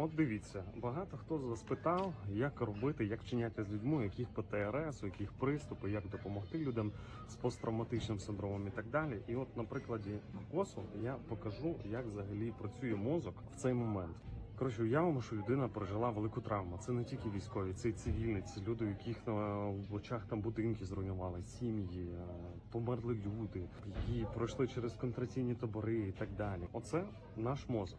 От дивіться, багато хто з вас як робити, як вчиняти з людьми, яких ПТРС, яких приступи, як допомогти людям з посттравматичним синдромом і так далі. І от на прикладі КОСу я покажу, як взагалі працює мозок в цей момент. Коротше, уявимо, що людина пережила велику травму. Це не тільки військові, це і цивільні, це люди, у яких на в очах там будинки зруйнували, сім'ї, е, померли люди, які пройшли через контраційні табори і так далі. Оце наш мозок.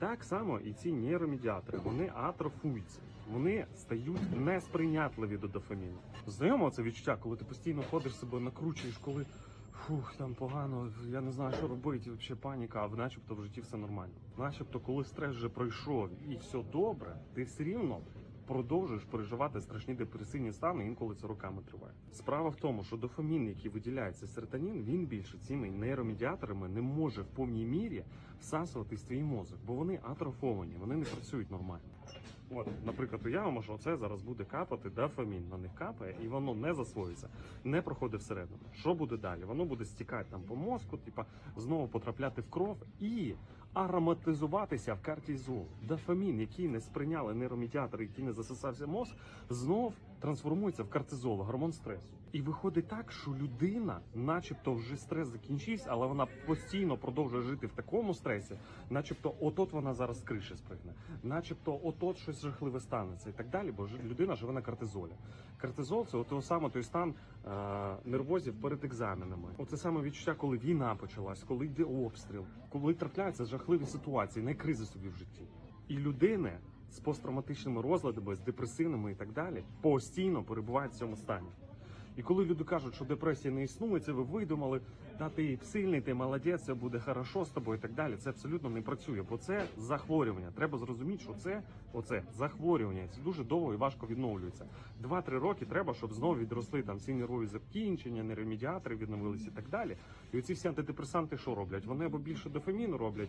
Так само і ці нейромедіатори вони атрофуються, вони стають несприйнятливі до дофаміну. Знайомо це відчуття, коли ти постійно ходиш себе, накручуєш, коли фух, там погано, я не знаю, що робити, взагалі паніка, а начебто в житті все нормально. Начебто, коли стрес вже пройшов і все добре, ти все рівно продовжуєш переживати страшні депресивні стани, інколи це роками триває. Справа в тому, що дофамін, який виділяється серотонін, він більше цими нейромедіаторами не може в повній мірі всасуватись твій мозок, бо вони атрофовані, вони не працюють нормально. От, наприклад, уявимо, що це зараз буде капати дофамін, на них капає, і воно не засвоюється, не проходить всередину. Що буде далі? Воно буде стікати там по мозку, типа знову потрапляти в кров і ароматизуватися в кортизол. Дофамін, який не сприйняли нейромедіатори, який не засосався мозг, знов трансформується в кортизол, гормон стресу. І виходить так, що людина, начебто, вже стрес закінчився, але вона постійно продовжує жити в такому стресі, начебто, отот вона зараз з криші спригне, начебто, отот щось жахливе станеться і так далі, бо людина живе на кортизолі. Кортизол це от саме той стан е, нервозів перед екзаменами. Оце саме відчуття, коли війна почалась, коли йде обстріл, коли трапляються жахливі ситуації, не кризи собі в житті. І людини з посттравматичними розладами, з депресивними і так далі, постійно перебувають в цьому стані. І коли люди кажуть, що депресія не існує, це ви видумали, та ти сильний, ти молодець, все буде хорошо з тобою і так далі. Це абсолютно не працює, бо це захворювання. Треба зрозуміти, що це оце захворювання. Це дуже довго і важко відновлюється. Два-три роки треба, щоб знову відросли там всі нервові закінчення, нейромедіатори відновилися і так далі. І оці всі антидепресанти що роблять? Вони або більше дофаміну роблять,